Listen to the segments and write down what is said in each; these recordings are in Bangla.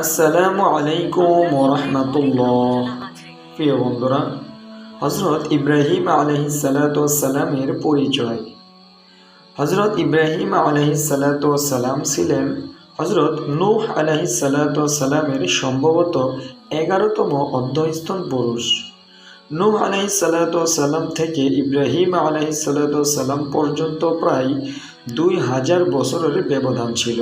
আসসালামু আলাইকুম ওরহমতুল্লাহ। প্রিয় বন্ধুরা হজরত ইব্রাহিম আলহিসাল্লামের পরিচয়। হজরত ইব্রাহিম আলহিসাল্লাম ছিলেন হজরত নূহ আলহিসাল্লামের সম্ভবত এগারোতম অধ্যয়স্থন পুরুষ। নূহ আলহিসাল্লাম থেকে ইব্রাহিম আলহিসাল্লাম পর্যন্ত প্রায় দুই হাজার বছরের ব্যবধান ছিল।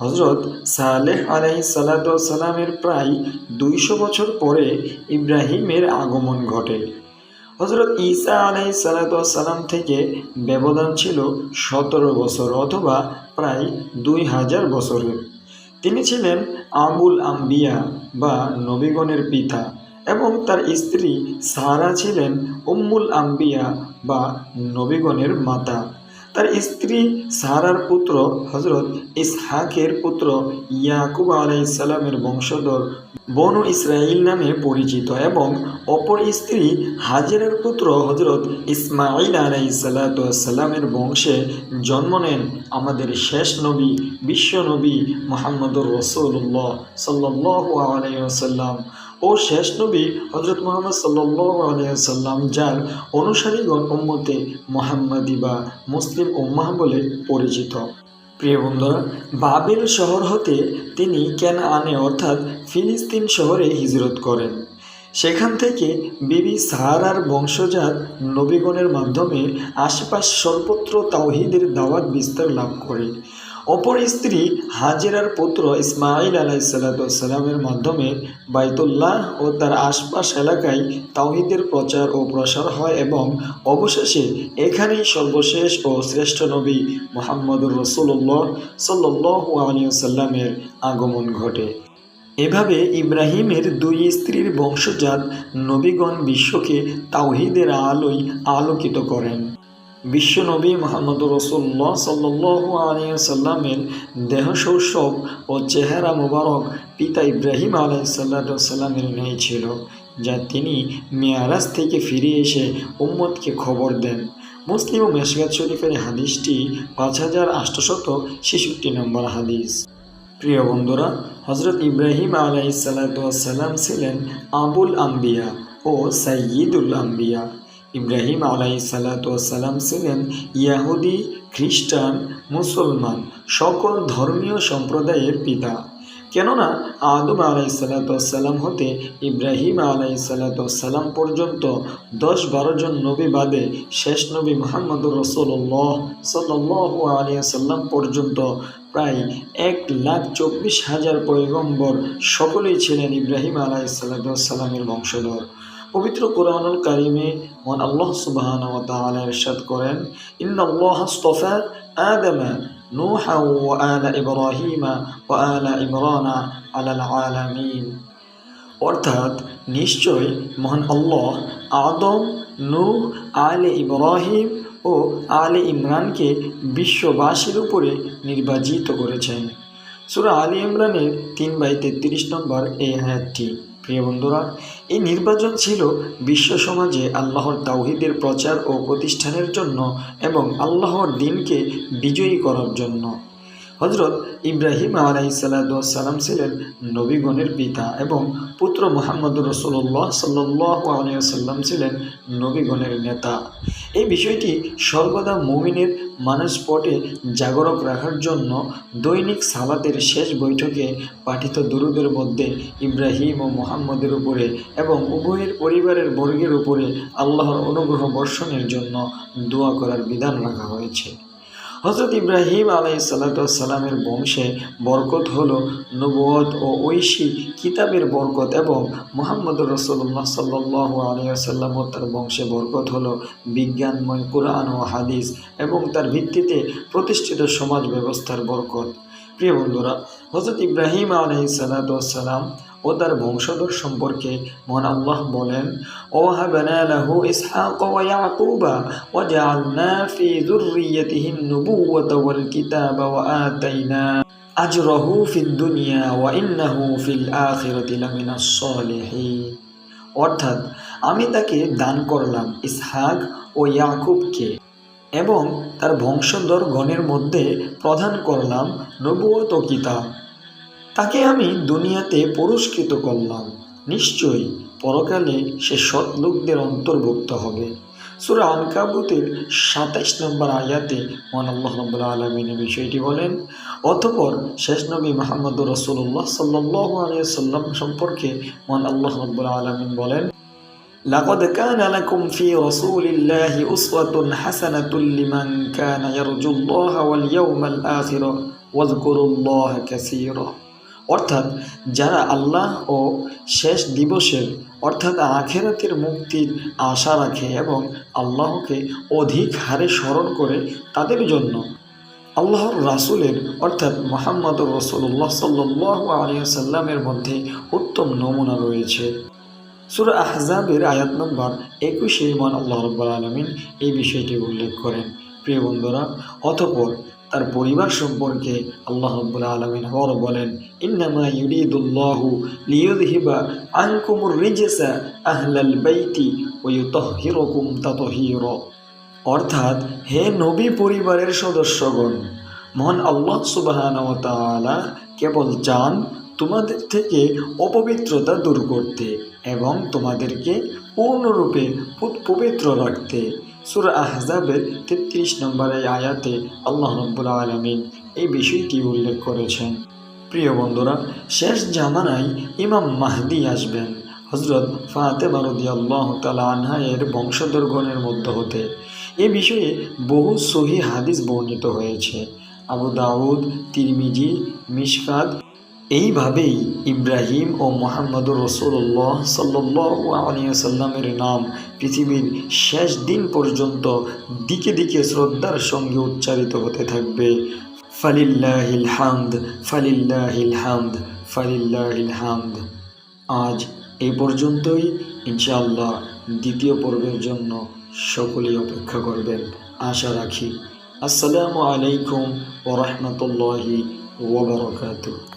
হজরত সালেহ আলাহি সালামের প্রায় দুইশো বছর পরে ইব্রাহিমের আগমন ঘটে। হজরত ঈসা আলাহি সালাম থেকে ব্যবধান ছিল সতেরো বছর অথবা প্রায় দুই হাজার বছরের। তিনি ছিলেন আবুল আম্বিয়া বা নবীগণের পিতা এবং তার স্ত্রী সারা ছিলেন উম্মুল আম্বিয়া বা নবীগণের মাতা। তার স্ত্রী সারার পুত্র হজরত ইসহাকের পুত্র ইয়াকুব আলাই আলাইসাল্লামের বংশধর বনু ইসরাইল নামে পরিচিত এবং অপর স্ত্রী হাজেরের পুত্র হজরত ইসমাইল আলাইসাল্লামের বংশে জন্ম নেন আমাদের শেষ নবী, বিশ্ব নবী মোহাম্মদুর রসুল্লাহ সাল্লাহ আলাইসাল্লাম ও শেষ নবী হজরত মোহাম্মদ আলিয়াল্লাম যার অনুসারীগণ উম্মতে মোহাম্মদী বা মুসলিম উম্মাহ বলে পরিচিত। প্রিয় বন্ধুরা, বাবিল শহর হতে তিনি কেন আনে অর্থাৎ ফিলিস্তিন শহরে হিজরত করেন। সেখান থেকে বিবি সাহারার বংশজাত নবীগণের মাধ্যমে আশেপাশ সর্বত্র তাওহিদের দাওয়াত বিস্তার লাভ করে। অপর স্ত্রী হাজেরার পুত্র ইসমাইল আলাইসাল্লামের মাধ্যমে বাইতুল্লাহ ও তার আশপাশ এলাকায় তাওহিদের প্রচার ও প্রসার হয় এবং অবশেষে এখানেই সর্বশেষ ও শ্রেষ্ঠ নবী মোহাম্মদুর রসুল্লাহ সাল্লাহ আগমন ঘটে। এভাবে ইব্রাহিমের দুই স্ত্রীর বংশজাত নবীগণ বিশ্বকে তাওহিদের আলোয় আলোকিত করেন। বিশ্বনবী মোহাম্মদ রসুল্লাহ সাল্লাহ আলিয়াল্লামের দেহ শৈশব ও চেহারা মুবারক পিতা ইব্রাহিম আলাইসাল্লামের ন্যায় ছিল, যা তিনি মেয়ারাজ থেকে ফিরে এসে উম্মদকে খবর দেন। মুসলিম ও মেশগাত শরীফের হাদিসটি পাঁচ হাজার আটশত ছেষট্টি নম্বর হাদিস। প্রিয় বন্ধুরা হজরত ইব্রাহিম আলাইসাল্লাম ছিলেন আবুল আম্বিয়া ও সাইয়িদুল আম্বিয়া। ইব্রাহিম আলাই সালাতাম ছিলেন ইয়াহুদি, খ্রিস্টান, মুসলমান, সকল ধর্মীয় সম্প্রদায়ের পিতা। কেননা আদম আলাই সালাতাম হতে ইব্রাহিম আলাই সালাতাম পর্যন্ত দশ বারো জন নবী বাদে শেষ নবী মোহাম্মদুর রসুল্লাহ সাল্লাহ আলিয়াল্লাম পর্যন্ত প্রায় এক লাখ চব্বিশ হাজার পয়গম্বর সকলেই ছিলেন ইব্রাহিম আলাই সালাতামের বংশধর। পবিত্র কোরআনুল কারিমে মহান আল্লাহ সুবাহান ইরশাদ করেন আস্তাফা আদমা আলা ইব্রাহিমা ওয়া আলা ইমরানা আলাল আলামিন। অর্থাৎ নিশ্চয় মহান আল্লাহ আদম, নূহ, আলে ইব্রাহিম ও আলে ইমরানকে বিশ্ববাসীর উপরে নির্বাচিত করেছেন। সুরা আলী ইমরানের তিন বাই তেত্রিশ নম্বর এই আয়াতটি। প্রিয় বন্ধুরা এই নির্বাচন ছিল বিশ্ব সমাজে আল্লাহর তাওহিদের প্রচার ও প্রতিষ্ঠানের জন্য এবং আল্লাহর দিনকে বিজয়ী করার জন্য। হজরত ইব্রাহিম আলাইসাল্লাম ছিলেন নবীগণের পিতা এবং পুত্র মোহাম্মদুর রসুল্লাহ সাল্লাহ আলিয়াল্লাম ছিলেন নবীগণের নেতা। এই বিষয়টি সর্বদা মুমিনের মানসপটে জাগরক রাখার জন্য দৈনিক সালাতের শেষ বৈঠকে পাঠিত দুরুদের মধ্যে ইব্রাহিম ও মোহাম্মদের উপরে এবং উভয়ের পরিবারের বর্গের উপরে আল্লাহর অনুগ্রহ বর্ষণের জন্য দোয়া করার বিধান রাখা হয়েছে। হজরত ইব্রাহিম আলাই সাল্লাতামের বংশে বরকত হল নবুয়ত ও ঐশী কিতাবের বরকত এবং মোহাম্মদ রসুল্লাহ সাল্লাহ আলিয়াল্লাম তার বংশে বরকত হল বিজ্ঞানময় কোরআন ও হাদিস এবং তার ভিত্তিতে প্রতিষ্ঠিত সমাজ ব্যবস্থার বরকত। প্রিয় বন্ধুরা হজরত ইব্রাহিম আলাই সাল্লাতাম ও তার বংশধর সম্পর্কে মহান আল্লাহ বলেন ওহাবনা লাহু ইসহাক ওয়া ইয়াকুবা ওয়া জাআলনা ফি যুররিয়াতিহিন ওয়াল ওয়া আতাইনা আজরাহু ফিদ দুনিয়া ওয়া ইন্নাহু ফিল আখিরাতি লামিনাস অর্থাৎ আমি তাকে দান করলাম ইসহাক ও ইয়াকুবকে এবং তার বংশধর গণের মধ্যে প্রধান করলাম নবুয়ত কিতাব। তাকে আমি দুনিয়াতে পুরস্কৃত করলাম নিশ্চয়ই পরকালে সে সৎ লোকদের অন্তর্ভুক্ত হবে সুরা আনকাবুতের সাতাইশ নম্বর আয়াতে মহান আল্লাহ রব্বুল আলমিন এই বিষয়টি বলেন অতপর শেষ নবী মাহমদ রসুল্লাহ সাল্লাহ আলিয়াল্লাম সম্পর্কে মহান আল্লাহ রব্বুল আলমিন বলেন لقد كان لكم في رسول الله أسوة حسنة لمن كان يرجو الله واليوم الآخر واذكروا الله كثيرا অর্থাৎ যারা আল্লাহ ও শেষ দিবসের, অর্থাৎ আখেরাতের মুক্তির আশা রাখে এবং আল্লাহকে অধিক হারে স্মরণ করে তাদের জন্য। আল্লাহর রাসুলের, অর্থাৎ মোহাম্মদ রসুল্লাহ সাল্লাহ আলিয়াল্লামের মধ্যে উত্তম নমুনা রয়েছে। সুরা আহজাবের আয়াত নম্বর একুশে মান আল্লাহ রব্বুল আলমিন এই বিষয়টি উল্লেখ করেন। প্রিয় বন্ধুরা, অতপর তার পরিবার সম্পর্কে আল্লাহ রব্বুল আলমিন আবার বলেন রিজসা আহলাল অর্থাৎ, হে নবী পরিবারের সদস্যগণ, মহান আল্লাহ সুবহানাহু ওয়া কেবল চান তোমাদের থেকে অপবিত্রতা দূর করতে। এবং তোমাদেরকে পূর্ণরূপে পবিত্র রাখতে। সুরা আহজাবের তেত্রিশ নম্বর এই আয়াতে আল্লাহ রব্বুল আলমিন এই বিষয়টি উল্লেখ করেছেন। প্রিয় বন্ধুরা, শেষ জামানায় ইমাম মাহদি আসবেন। হজরত ফাতেমা রদি আল্লাহ তালা আনহা এর বংশধরগণের মধ্য হতে। এ বিষয়ে বহু সহি হাদিস বর্ণিত হয়েছে। আবু দাউদ, তিরমিজি, মিশকাত এইভাবেই ইব্রাহিম ও মোহাম্মদুর রসুল্লাহ সাল্লাহ সাল্লামের নাম পৃথিবীর শেষ দিন পর্যন্ত দিকে দিকে শ্রদ্ধার সঙ্গে উচ্চারিত হতে থাকবে। ফালিল্লাহিল হামদ ফালিল্লাহিল হামদ ফালিল্লাহিল হামদ। আজ এই পর্যন্তই। ইনশাআল্লাহ দ্বিতীয় পর্বের জন্য সকলেই অপেক্ষা করবেন। আশা রাখি। আসসালামু আলাইকুম ওরহমতুল্লাহি ওবরাকাতুহ